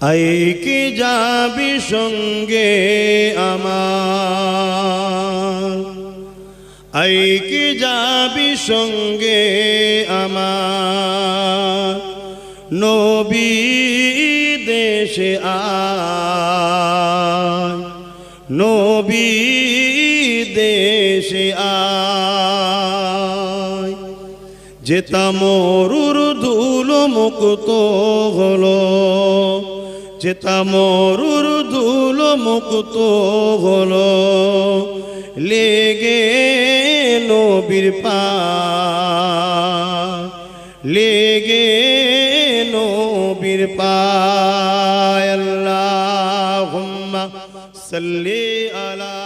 I কি যাবি সঙ্গে আমার। আই কি যাবি সঙ্গে আমার। নবী দেশে আয়। নবী দেশে আয়। যেতা মরুর ধুলো মুক্ত হলো। যেতা মরুর ধুলো মুক্ত হলো, লেগে নবীর পা। লেগে নবীর পায় আল্লাহুম্মা সাল্লি আলা।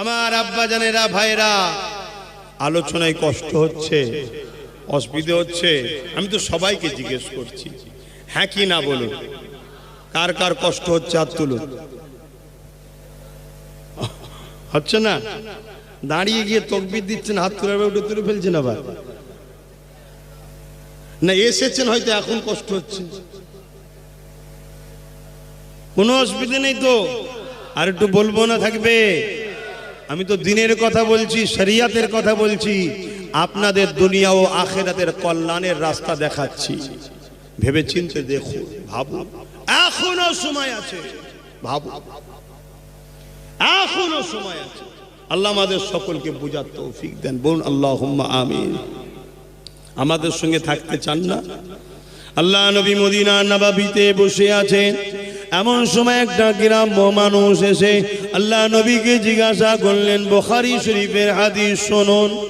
আমার আব্বা জানেরা, ভাইরা, আলোচনায় কষ্ট হচ্ছে। অসুবিধে হচ্ছে? আমি তো সবাইকে জিজ্ঞেস করছি। হ্যাঁ কি না বলুন? কার কার কষ্ট হচ্ছে হাত তুলুন। হচ্ছে না? দাঁড়িয়ে গিয়ে তকবির দিচ্ছেন, হাত তুলে ওটা তুলে ফেলছেন আবার। না, এসেছেন হয়তো, এখন কষ্ট হচ্ছে। কোনো অসুবিধে নেই তো? আর একটু বলব না থাকবে? আমি তো দিনের কথা বলছি, শরিয়াতের কথা বলছি। আপনাদের দুনিয়া ও আখেরাতের কল্যাণের রাস্তা দেখাচ্ছি। ভেবে চিনতে দেখো, ভাবো। এখনও সময় আছে, ভাবো। এখনও সময় আছে। আল্লাহ আমাদের সকলকে বুঝার তৌফিক দেন। বলুন আল্লাহ আমিন। আমাদের সঙ্গে থাকতে চান না? আল্লাহ নবী মদিনা নবাবিতে বসে আছেন। এমন সময় একটা গ্রাম্য মানুষ এসে আল্লাহ নবীকে জিজ্ঞাসা করলেন, বুখারী শরীফের হাদিস শুনুন।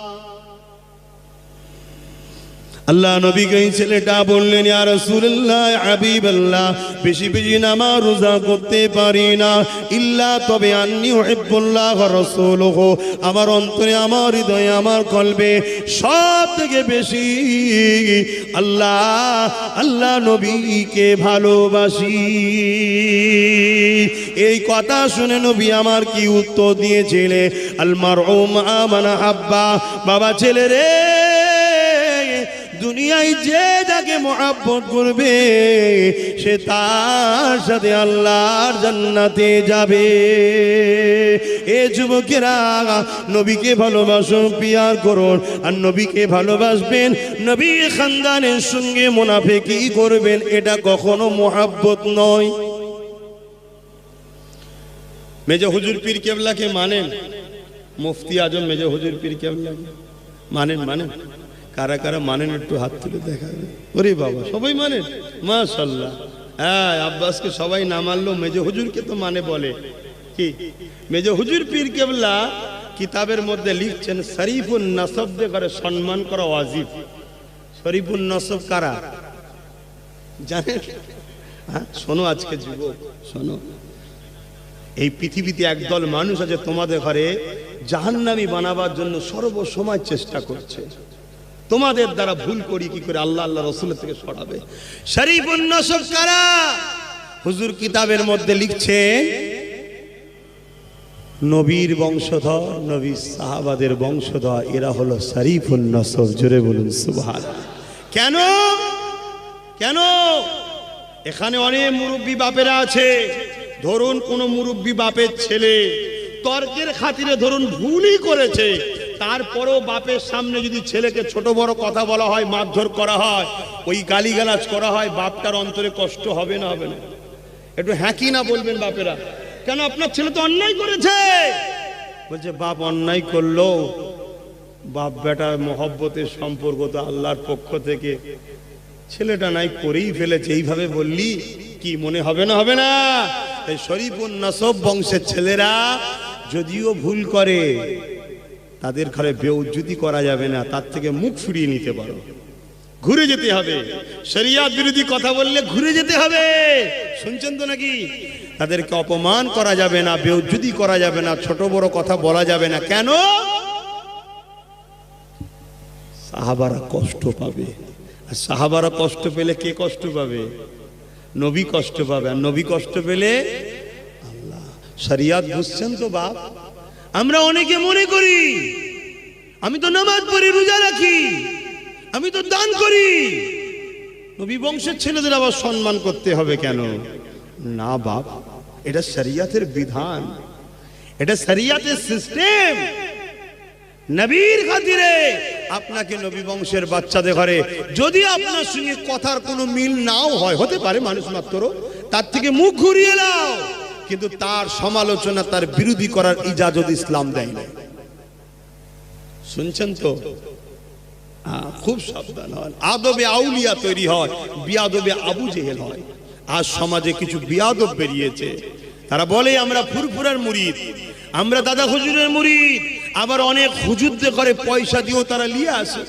আল্লাহ নবীকে এই ছেলেটা বললেন আর ইয়া রাসূলুল্লাহ হাবিবাল্লাহ, বেশি বেশি নামাজ রোজা করতে পারি না। ইল্লা তবে আন্নি উহিব্বুল্লাহ রসুল রাসূলুহু। আমার অন্তরে, আমার হৃদয়ে, আমার কলবে সব থেকে বেশি আল্লাহ আল্লাহ নবীকে ভালোবাসি। এই কথা শুনে নবী আমার কি উত্তর দিয়েছিলে আল মারউম আমানা হাব্বা বাবা, ছেলে রে। দুনিয়ায় যে যাকে মহাব্বত করবে, সে তার সাথে আল্লাহর জান্নাতে যাবে। এ যুবকেরা, নবীকে ভালোবাসো, পিয়ার করুন। আর নবীকে ভালোবাসবেন, নবী খানদানের সঙ্গে মুনাফে কি করবেন, এটা কখনো মহাব্বত নয়। মেজে হুজুর পীর কেবলাকে মানেন? মুফতি আজম মেজে হুজুর পীর কেবলাকে মানেন মানেন। কারা কারা মানেন একটু হাত তুলে দেখাবে। ওরে বাবা, সবাই মানেন মাশাল্লাহ হ্যাঁ আব্বাসকে সবাই না মানলো মেজে হুজুরকে তো মানে বলে। কি? মেজে হুজুর পীর কেবলা কিতাবের মধ্যে লিখছেন, শরীফুন নসবদের করে সম্মান করা ওয়াজিব। শরীফুন নসব কারা? জানেন? হ্যাঁ শোনো আজকে যুবক, শোনো। এই পৃথিবীতে একদল মানুষ আছে তোমাদের ঘরে জাহান্নামি বানাবার জন্য সর্বসময় চেষ্টা করছে। তোমাদের দ্বারা ভুল করি, কি করে আল্লাহ আল্লাহ রসুলের থেকে সরাবে? হুজুর কিতাবের মধ্যে লিখছে, নবীর বংশধর নবী সাহাবাদের বংশধর, এরা হলো শরীফ উন্নসব, জোরে বলুন সুবহান কেন? কেন? এখানে অনেক মুরব্বী বাপেরা আছে। ধরুন কোন মুরব্বী বাপের ছেলে, তর্কের খাতিরে ধরুন ভুলই করেছে। তারপরেও বাপের সামনে যদি ছেলেকে ছোট বড় কথা বলা হয়, মারধর করা হয়, ওই গালিগালাজ করা হয়, বাপটার অন্তরে কষ্ট হবে না হবে না। একটু হ্যাঁ কি না বলবেন বাপেরা। কেন আপনার ছেলে তো অন্যায় করেছে? বলছে, বাপ অন্যায় করল। বাপ বেটা মহব্বতের সম্পর্ক তো আল্লাহর পক্ষ থেকে। ছেলেটা নাই, করেই ফেলেছে। এইভাবে বললি কি মনে হবে না হবে না? তাই শরীফুন নসব বংশের ছেলেরা যদিও ভুল করে তাদের ঘরে বেউজ্জুতি করা যাবে না, তার থেকে মুখ ফিরিয়ে নিতে পারো। ঘুরে যেতে হবে। শরিয়াত বিরোধী কথা বললে ঘুরে যেতে হবে। শুনছেন তো নাকি? তাদেরকে অপমান করা যাবে না, বেউজ্জুতি করা যাবে না, ছোট বড় কথা বলা যাবে না। কেন? সাহাবারা কষ্ট পাবে। আর সাহাবারা কষ্ট পেলে কে কষ্ট পাবে? নবী কষ্ট পাবে। আর নবী কষ্ট পেলে আল্লাহ। শরিয়াত বুঝছেন তো বাপ? আমরা অনেকে মনে করি, আমি তো নামাজ পড়ি, রোজা রাখি, আমি তো দান করি। নবী বংশের ছেলেদের আবার সম্মান করতে হবে কেন? না বাপ, এটা শরিয়াতের বিধান, এটা শরিয়াতের সিস্টেম। নবীর খাতিরে আপনাকে নবী বংশের বাচ্চাদের ঘরে, যদি আপনার সঙ্গে কথার কোনো মিল নাও হয়, হতে পারে মানুষ মাত্র, তার থেকে মুখ ঘুরিয়ে নাও। কিন্তু তার সমালোচনা, তার বিরোধী করার ইজাজত ইসলাম দেয় না শুনছেন তো? খুব সাবধান হন। আদবে আউলিয়া তৈরি হয়, বিয়াদবে আবু জেহেল হয়। আজ সমাজে কিছু বিয়াদব বেরিয়েছে। তারা বলে, আমরা ফুরফুরার মুরিদ, আমরা দাদা হুজুরের মুরিদ, আবার অনেক হুজুরদের করে পয়সা দিয়েও তারা লিয়ে আসে।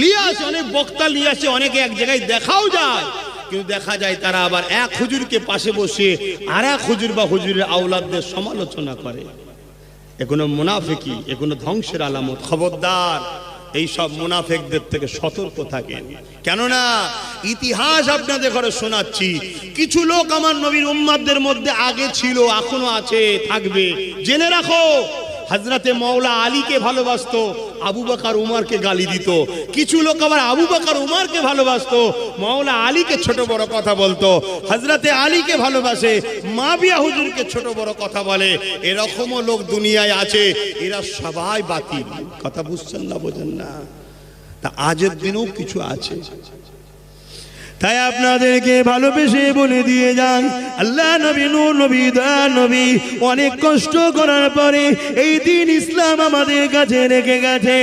লিয়ে আসে, অনেক বক্তা লিয়ে আসে, অনেকে এক জায়গায় দেখাও যায়। কিন্তু দেখা যায় তারা আবার এক হুজুরকে পাশে বসে আর এক হুজুর বা হুজুরের আওলাদদের সমালোচনা করে। এগুলো মুনাফেকি এগুলো ধ্বংসের আলামত। খবরদার, এই সব মুনাফেকদের থেকে সতর্ক থাকেন। কেননা, ইতিহাস আপনাদের ঘরে শোনাচ্ছি, কিছু লোক আমার নবীর উম্মাদদের মধ্যে আগে ছিল, এখনও আছে, থাকবে। জেনে রাখো হাজরাতে মৌলা আলীকে ভালোবাসত, আবু বাকার উমারকে গালি দিত। কিছু লোক আবার আবু বাকার উমারকে ভালোবাসত। মৌলা আলীকে ছোট বড় কথা বলতো হাজরাতে আলীকে ভালোবাসে, মাবিয়া হুজুরকে ছোট বড় কথা বলে। এরকমও লোক দুনিয়ায় আছে, এরা সবাই বাতিল। কথা বুঝছেন না, বোঝেন না? তা আজের দিনেও কিছু আছে। তাই আপনাদেরকে ভালোবেসে বলে দিয়ে যান, আল্লাহ নবী, নূর নবী, দয়া নবী, অনেক কষ্ট করার পরে এই দিন ইসলাম আমাদের কাছে রেখে গেছে।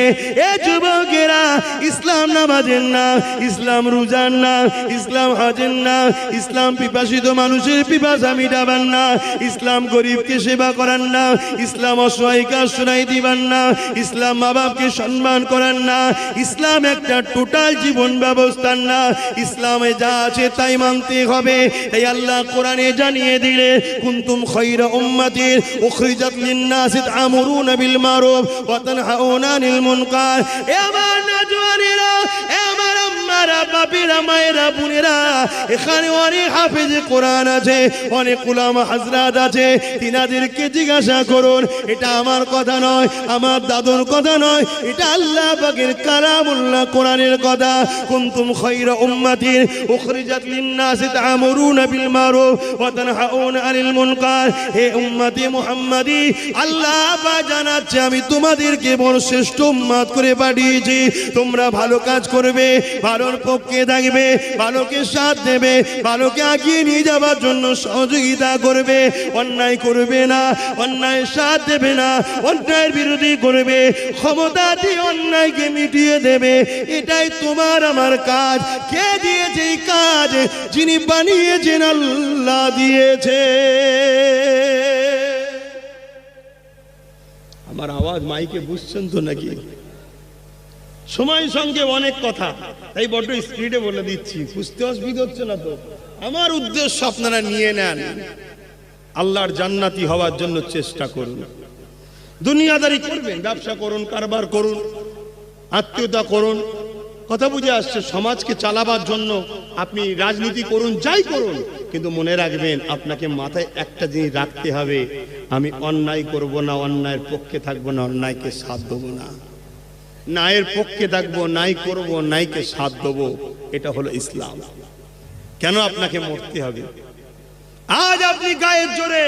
এ যুবকেরা, ইসলাম নামাজের না, ইসলাম রোজার না, ইসলাম হাজের না, ইসলাম পিপাসিত মানুষের পিপাসা মিটাবার না, ইসলাম গরিবকে সেবা করার না, ইসলাম অসহায়কে আশ্রয় দিবার না, ইসলাম মা বাপকে সম্মান করার না, ইসলাম একটা টোটাল জীবন ব্যবস্থার না, ইসলামে যা আছে তাই মানতে হবে। এই আল্লাহ কোরআনে জানিয়ে দিলে, কুন্তুম খৈর উম্মাতির উখরিজাত লিন-নাসি তা'মুরুনা বিল মারুফ ওয়া তানহাউনা আনিল মুনকার। এ আমার নজওয়ানেরা বাপেরা, মায়েরা, বোনেরা, এখানে অনেক হাফেজ কোরআন আছে, অনেক উলামা হাজরাত আছে। তিনাদেরকে জিজ্ঞাসা করুন, এটা আমার কথা নয়, আমার দাদুর কথা নয়, এটা আল্লাহ পাকের কালামুল্লাহ কোরআনের কথা। কুনতুম খায়রা উম্মাতির উখরিজাত লিন-নাসি তা'মুরুনা বিল মারুফ ওয়া তানহাউনা আনিল মুনকার। হে উম্মতি মুহাম্মাদি, আল্লাহ পাক জানাচ্ছে, আমি তোমাদেরকে বড় শ্রেষ্ঠ উম্মাত করে পাঠিয়েছি। তোমরা ভালো কাজ করবে ভালোর পক্ষে থাকবে ভালোকে সাথ দেবে ভালোকে আগিয়ে নিয়ে যাওয়ার জন্য সহযোগিতা করবে। অন্যায় করবে না, অন্যায় সাথ দেবে না, অন্যায়ের বিরোধী করবে। ক্ষমতা দিয়ে অন্যায়কে মিটিয়ে দেবে। এটাই তোমার আমার কাজ। কে দিয়েছে এই কাজ? যিনি বানিয়েছেন আল্লাহ দিয়েছে। আমার আওয়াজ মাইকে বুঝছেন তো নাকি? সময় সঙ্গে অনেক কথা। তাই বড্ড স্পিডে বলে দিচ্ছি। বুঝতে অসুবিধা হচ্ছে না তো? আমার উদ্দেশ্য আপনারা নিয়ে নেন। আল্লাহর জান্নাতি হওয়ার জন্য চেষ্টা করুন। দুনিয়াদারি করবেন, ব্যবসা করুন, কারবার করুন, আত্মীয়তা করুন, কথা বুঝে আসছে, সমাজকে চালাবার জন্য আপনি রাজনীতি করুন, যাই করুন, কিন্তু মনে রাখবেন আপনাকে মাথায় একটা জিনিস রাখতে হবে। আমি অন্যায় করব না, অন্যায়ের পক্ষে থাকব না, অন্যায়কে সাথ দেবো না। নায়ের পক্ষে থাকব নাই করব, নাইকে সাথ দেবো, এটা হলো ইসলাম। কেন আপনাকে মরতে হবে? আজ আপনি গায়ের জোরে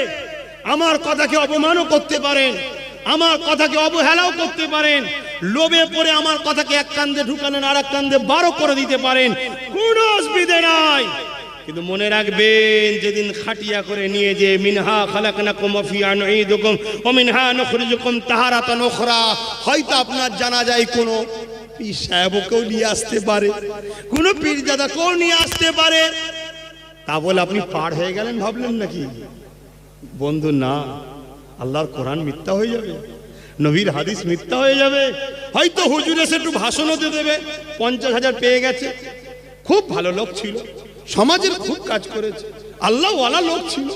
আমার কথাকে অপমানও করতে পারেন, আমার কথাকে অবহেলাও করতে পারেন, লোভে পড়ে আমার কথাকে এক কান্দে ঢুকালেন আর এক কান্দে বারো করে দিতে পারেন, কোনো অসুবিধে নাই। কিন্তু মনে রাখবেন, যেদিন খাটিয়া করে নিয়ে যে, মিনহা খালাকনাকুম ফিয়া নুঈদুকুম ওয়া মিনহা নুখরিজুকুম তাহারাতান উখরা হয়তো আপনার জানা যায় কোনো পীর সাহেবকেও নিয়ে আসতে পারে, কোনো পীরজাদাকেও নিয়ে আসতে পারে। তা বলে আপনি পার হয়ে গেলেন ভাবলেন নাকি? বন্ধু, না, আল্লাহর কোরআন মিথ্যা হয়ে যাবে, নবীর হাদিস মিথ্যা হয়ে যাবে, হয়তো হুজুর এসে একটু ভাষণও দিয়ে দেবে, পঞ্চাশ হাজার পেয়ে গেছে। খুব ভালো লোক ছিল। সমাজের খুব কাজ করেছে। আল্লাহ ওয়ালা লোক ছিল।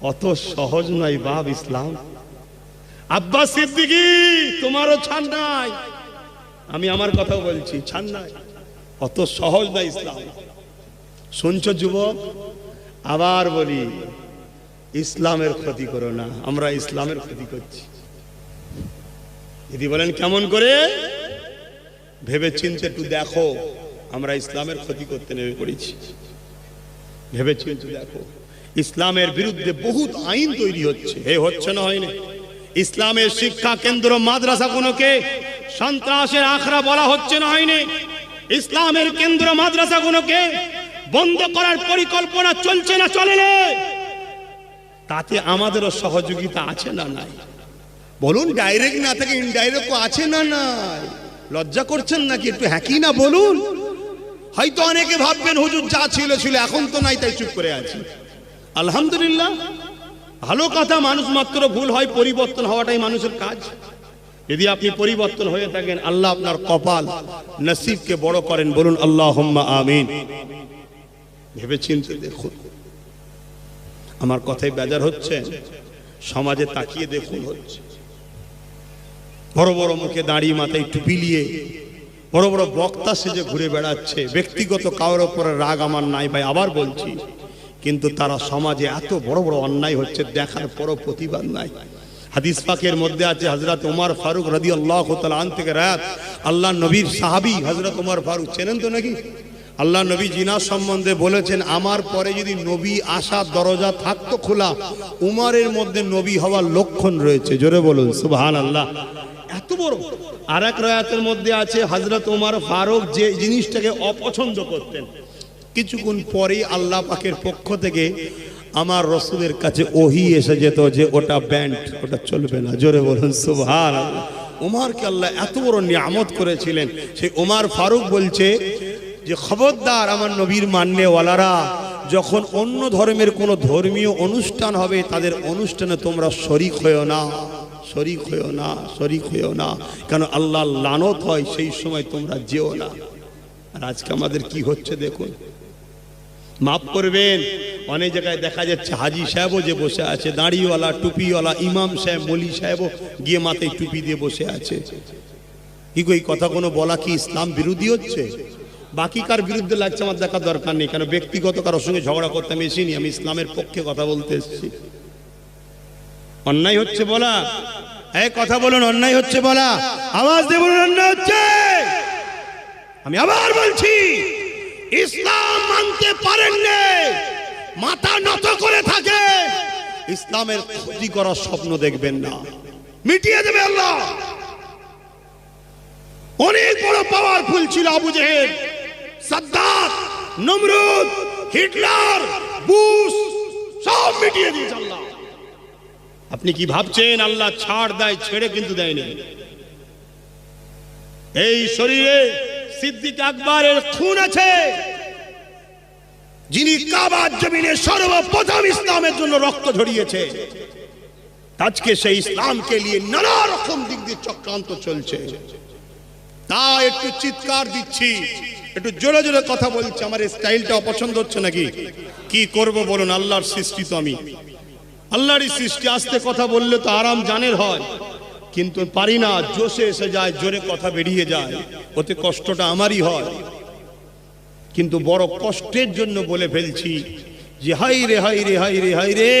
অত সহজ নয় বাব ইসলাম। আব্বাস সিদ্দিকি, তোমারও ছাড় নাই। আমি আমার কথা বলছি, ছাড় নাই। অত সহজ না ইসলাম। শুনছ যুবক, আবার বলি, ইসলামের ক্ষতি করো না, আমরা ইসলামের ক্ষতি করছি। যদি বলেন, কেমন করে? ভেবে চিন্তে একটু দেখো। আমরা ইসলামের ক্ষতি করতে নেমে পড়েছি। ভেবে চিন্তে দেখো, ইসলামের বিরুদ্ধে বহুত আইন তৈরি হচ্ছে। হে হচ্ছে না হয়নি। ইসলামের শিক্ষা কেন্দ্র মাদ্রাসা কোনোকে সন্ত্রাসের আখড়া বলা হচ্ছে না হয়নি। ইসলামের কেন্দ্র মাদ্রাসা কোনোকে বন্ধ করার পরিকল্পনা চলছে না চলে তাতে আমাদেরও সহযোগিতা আছে না নাই? বলুন ডাইরেক্ট না থেকে ইনডাইরেক্ট আছে না নাই? লজ্জা করছেন নাকি? একটু হ্যাঁকি না বলুন। হয়তো অনেকে ভাববেন, হুজুর যা ছিল ছিল, এখন তো নাই, তাই চুপ করে আছি। আলহামদুলিল্লাহ, ভালো কথা, মানুষ মাত্র ভুল হয়, পরিবর্তন হওয়াটাই মানুষের কাজ। যদি আপনি পরিবর্তন হয়ে থাকেন, আল্লাহ আপনার কপাল নসিবকে বড় করেন। বলুন আল্লাহ আমিন। ভেবে চিন্তে দেখুন, আমার কথায় বেজার হচ্ছে, সমাজে তাকিয়ে দেখুন হচ্ছে। বড় বড় মুখে দাঁড়িয়ে মাথায় টুপি নিয়ে বড় বড় বক্তা সেজে ঘুরে বেড়াচ্ছে। ব্যক্তিগত কারোর উপরে রাগ আমার নাই ভাই, আবার বলছি। কিন্তু তারা সমাজে এত বড় বড় অন্যায় হচ্ছে, দেখার পরও প্রতিবাদ নাই। হাদিস পাকের মধ্যে আছে হজরত উমার ফারুক রাদি আল্লাহ আন থেকে রায়াত, আল্লাহ নবীর সাহাবি হজরত উমার ফারুক চেনেন তো নাকি? আল্লাহ নবী জিনার সম্বন্ধে বলেছেন, আমার পরে যদি নবী আসার দরজা থাকতো খোলা, উমারের মধ্যে নবী হওয়ার লক্ষণ রয়েছে। জোরে বলুন সুবহান আল্লাহ এত বড়। আর এক রায়াতের মধ্যে আছে হজরত উমার ফারুক, যে জিনিসটাকে অপছন্দ করতেন। কিছুক্ষণ পরেই আল্লাহ পাকের পক্ষ থেকে আমার রসুলের কাছে ওহি এসে যেত যে ওটা ব্যান্ড, ওটা চলবে না। জোরে বলুন আল্লাহ উমারকে আল্লাহ এত বড় নিয়ামত করেছিলেন। সেই উমার ফারুক বলছে যে, খবরদার আমার নবীর মান্যওয়ালারা, যখন অন্য ধর্মের কোনো ধর্মীয় অনুষ্ঠান হবে, তাদের অনুষ্ঠানে তোমরা শরিক হয়েও না। শরিক হয়েও না, শরিক হয়েও না। কেন আল্লাহ লানত হয়, সেই সময় তোমরা যেও না। আর আজকে আমাদের কি হচ্ছে দেখুন? মাফ করবেন, অনেক জায়গায় দেখা যাচ্ছে হাজি সাহেবও যে বসে আছে, দাড়িওয়ালা, টুপিওয়ালা, ইমাম সাহেব, মলি সাহেবও গিয়ে মাথায় টুপি দিয়ে বসে আছে। কি এই কথা কোনো বলা কি ইসলাম বিরোধী হচ্ছে? বাকি কার বিরুদ্ধে লাগছে আমার দেখার দরকার নেই। কেন ব্যক্তিগত কারোর সঙ্গে ঝগড়া করতে আমি এসিনি আমি ইসলামের পক্ষে কথা বলতে এসেছি। অন্যায় হচ্ছে বলা। এই কথা বলুন, অন্যায় হচ্ছে বলা। আওয়াজ দিয়ে বলুন, অন্যায় হচ্ছে। আমি আবার বলছি, ইসলাম মানতে পারেন মাথা নত করে থাকে। ইসলামের ক্ষতি করার স্বপ্ন দেখবেন না। মিটিয়ে দেবে আল্লাহ। অনেক বড় পাওয়ারফুল ছিল আবু জেহেল, সাদ্দাত, নমরুদ, হিটলার, বুশ, সব মিটিয়ে দিয়েছে আল্লাহ। আপনি কি ভাবছেন আল্লাহ ছাড় দেয়, ছেড়ে কিন্তু দেয়নি? এই শরীরে সিদ্দিক আকবরের খুন আছে। যিনি কাবার জমিনে সর্বপ্রথম ইসলামের জন্য রক্ত ঝরিয়েছে, আজকে সেই ইসলামকে নিয়ে নানা রকম দিক দিয়ে চক্রান্ত চলছে। তা একটু চিৎকার দিচ্ছি, একটু জোরে জোরে কথা বলছি, আমার স্টাইলটা অপছন্দ হচ্ছে নাকি? কি করব বলুন, আল্লাহর সৃষ্টি তো আমি। আল্লাহরই সৃষ্টি, আস্তে কথা বললে তো আরাম জানের হয়। কিন্তু পারি না, জোশে এসে যায়, জোরে কথা বেরিয়ে যায়। ওতে কষ্টটা আমারই হয়। কিন্তু বড় কষ্টের জন্য বলে ফেলছি যে, হাই রে হাই রে হাই রে হাই রে,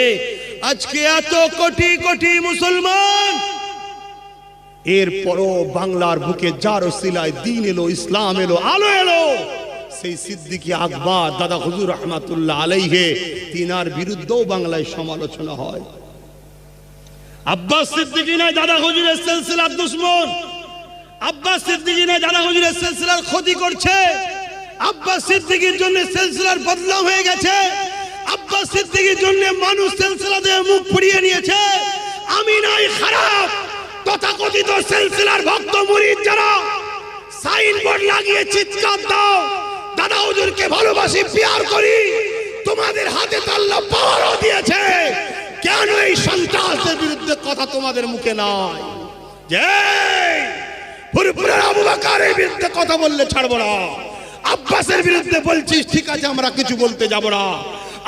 আজকে এত কোটি কোটি মুসলমান। এরপরও বাংলার বুকে যার সিলায় দিন এলো, ইসলাম এলো, আলো এলো। সেই সিদ্দিকি আকবর, দাদা হুজুর রহমাতুল্লাহ আলাইহে, তিনার বিরুদ্ধেও বাংলায় সমালোচনা হয়। আব্বাস সিদ্দিকি দাদা হুজুরের সিলসিলার দুশ্মন। আব্বাস সিদ্দিকি দাদা হুজুরের সিলসিলার ক্ষতি করছে। আব্বাস সিদ্দিকির জন্য সিলসিলার বদলাম হয়ে গেছে। আব্বাস সিদ্দিকির জন্য মানুষ সিলসিলা দিয়ে মুখ পুড়িয়ে নিয়েছে। আমি নাই খারাপ। তথাকথিত সিলসিলার ভক্ত মুরিদ যারা, সাইনবোর্ড লাগিয়ে চিৎকার দাও। দাদা হুজুরকে ভালোবাসি, পিয়ার করি। তোমাদের হাতে তো আল্লাহ পাওয়ারও দিয়েছে। কেন এই সন্ত্রাসের বিরুদ্ধে কথা তোমাদের মুখে নাই? যে ফুরফুরের আবু বাকারের বিরুদ্ধে কথা বললে ছাড়বো না। আব্বাসের বিরুদ্ধে বলছিস, ঠিক আছে, আমরা কিছু বলতে যাব না।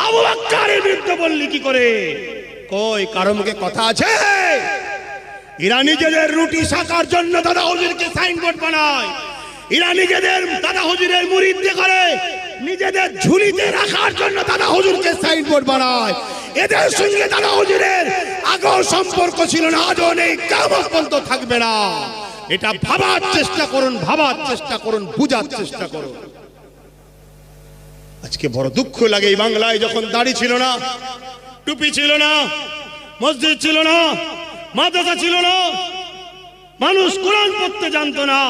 আবু বাক্কারের বিরুদ্ধে বললি কি করে? কই, কারও মুখে কথা আছে? এরা নিজেদের রুটি শাকার জন্য দাদা হুজুরকে সাইনবোর্ড বানায় এরা নিজেদের দাদা হুজুরের মুরিদে করে। নিজেদের ঝুলিতে রাখার জন্য দাদা হুজুরকে সাইনবোর্ড বানায়। এদের সঙ্গে দাদা হুজুরের আগেও সম্পর্ক ছিল না, আজও নেই, কেমন পর্যন্ত থাকবে না। এটা ভাবার চেষ্টা করুন, ভাবার চেষ্টা করুন, বুঝার চেষ্টা করুন। আজকে বড় দুঃখ লাগে এই বাংলায়, যখন দাড়ি ছিল না, টুপি ছিল না, মসজিদ ছিল না, মাদ্রাসা ছিল না, মানুষ কোরআন পড়তে জানতো না।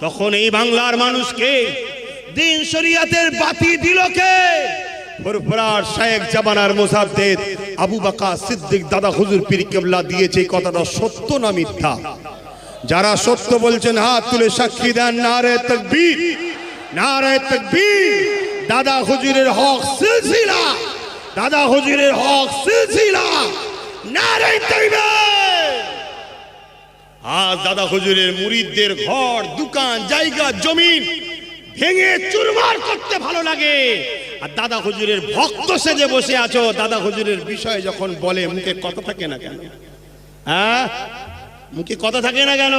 তখন এই বাংলার মানুষকে দিন শরিয়াতের বাতি দিল কে? ফুরফুরার শেখ জামানার মুসাদ্দেদ আবু বাকা সিদ্দিক দাদা হুজুর পীর কেবলা দিয়েছে কথাটা সত্য না মিথ্যা? যারা সত্য বলছেন হাত তুলে সাক্ষী দেন নারে তকবীর নারে তকবীর। দাদা হুজুরের হক সিলসিলা দাদা হুজুরের হক সিলসিলা নারে তকবীর। আজ দাদা হুজুরের মুরিদদের ঘর, দোকান, জায়গা, জমিন ভেঙে চুরমার করতে ভালো লাগে। আর দাদা হুজুরের ভক্ত সেজে বসে আছো, দাদা হুজুরের বিষয়ে যখন বলে, মুখে কথা থাকে না কেন? হ্যাঁ? মুখে কথা থাকে না কেন?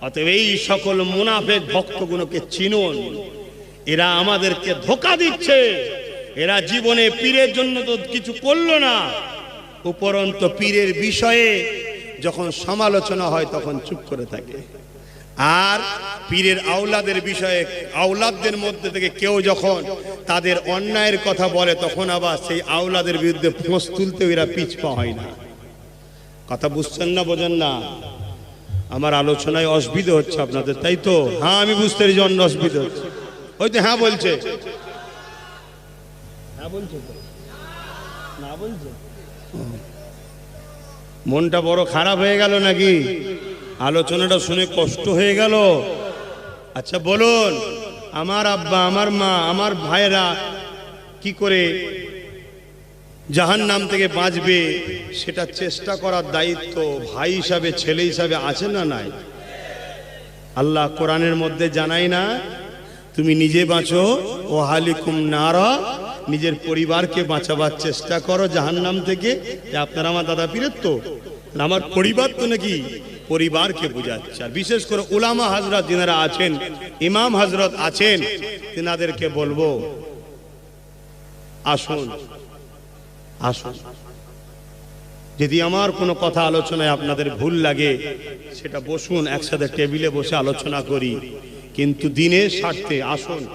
অতএব এই সকল মুনাফেক ভক্তগুলোকে চিনুন। এরা আমাদেরকে ধোকা দিচ্ছে। এরা জীবনে পীরের জন্য তো কিছু করল না। উপরন্ত পীরের বিষয়ে যখন সমালোচনা হয় তখন চুপ করে থাকে। আর পীরের আওলাদের বিষয়ে আওলাদদের মধ্যে থেকে কেউ যখন তাদের অন্যায়ের কথা বলে তখন আবার সেই আওলাদের বিরুদ্ধে ফোঁস তুলতে এরা পিছপা হয় না। কথা বুঝছেন না বোঝেন না? আমার আলোচনায় অসুবিধা হচ্ছে আপনাদের তাই তো? হ্যাঁ আমি বুঝতে পারি যে অন্য অসুবিধা হচ্ছে। ওই তো হ্যাঁ বলছে। হ্যাঁ বলছে না বলছে? মনটা বড় খারাপ হয়ে গেল নাকি? আলোচনাটা শুনে কষ্ট হয়ে গেল। আচ্ছা বলুন, আমার আব্বা, আমার মা, আমার ভাইয়েরা কি করে জাহান নাম থেকে বাঁচবে সেটা চেষ্টা করার দায়িত্ব ভাই হিসাবে, ছেলে হিসাবে আছে না নাই? আল্লাহ কোরআনের মধ্যে জানাই না, তুমি নিজে বাঁচো ও হালিকুম নারা নিজের পরিবারকে বাঁচাবার চেষ্টা করো জাহান্নাম থেকে। যে আপনারা আমার দাদা পীরের তো আমার পরিবার তো নাকি পরিবারকে বোঝাচ্ছে। আর বিশেষ করে উলামা হাজরত যিনারা আছেন, ইমাম হাজরত আছেন, তিনাদেরকে বলব, আসুন আসুন। যদি আমার কোনো কথা আলোচনায় আপনাদের ভুল লাগে, সেটা বসুন, একসাথে টেবিলে বসে আলোচনা করি। কিন্তু দিনের স্বার্থে আসুন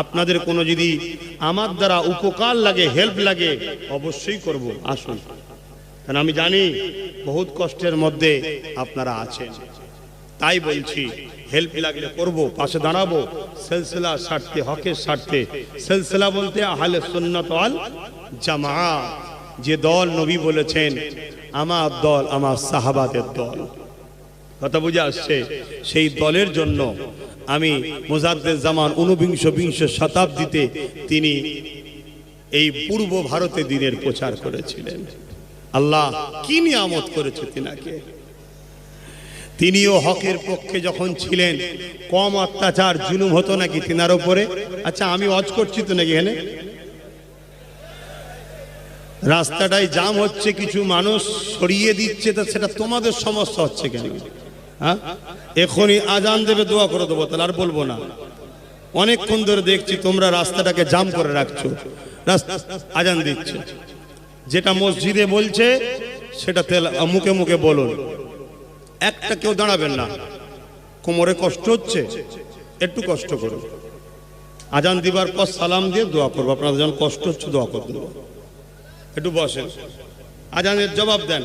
আপনাদের কোনো যদি আমার দ্বারা উপকার লাগে হেল্প লাগে, অবশ্যই করব। আসুন। কারণ আমি জানি বহুত কষ্টের মধ্যে আপনারা আছেন। তাই বলছি হেল্প লাগলে করব, পাশে দাঁড়াবো, সেলসিলা সারতে, হকের স্বার্থে সেলসিলা বলতে আহলে সুন্নাত ওয়াল জামাত যে দল নবী বলেছেন, আমার দল, আমার সাহাবাদের দল। কথা বুঝে আসছে? সেই দলের জন্য আমি মোজাদ্দের জামান ঊনবিংশ বিংশ শতাব্দীতে তিনি এই পূর্ব ভারতে দিনের প্রচার করেছিলেন। আল্লাহ কি নিয়ামত করেছে তিনাকে? তিনিও হকের পক্ষে যখন ছিলেন, কম অত্যাচার, জুলুম হতো নাকি তিনার উপরে আচ্ছা আমি অজ করছি তো নাকি এখানে? রাস্তাটায় জাম হচ্ছে, কিছু মানুষ সরিয়ে দিচ্ছে, তা সেটা তোমাদের সমস্যা হচ্ছে কেন? হ্যাঁ? এখনই আজান দেবে, দোয়া করে দেবো, তাহলে আর বলব না। অনেকক্ষণ ধরে দেখছি তোমরা রাস্তাটাকে জাম করে রাখছো। আজান দিচ্ছে। যেটা মসজিদে বলছে, সেটা তেল মুখে মুখে বলুন। একটা কেউ দাঁড়াবেন না। কোমরে কষ্ট হচ্ছে? একটু কষ্ট করুন। আজান দিবার পর সালাম দিয়ে দোয়া করব। আপনাদের যখন কষ্ট হচ্ছে, দোয়া করে দেবো। একটু বসেন। আজানের জবাব দেন।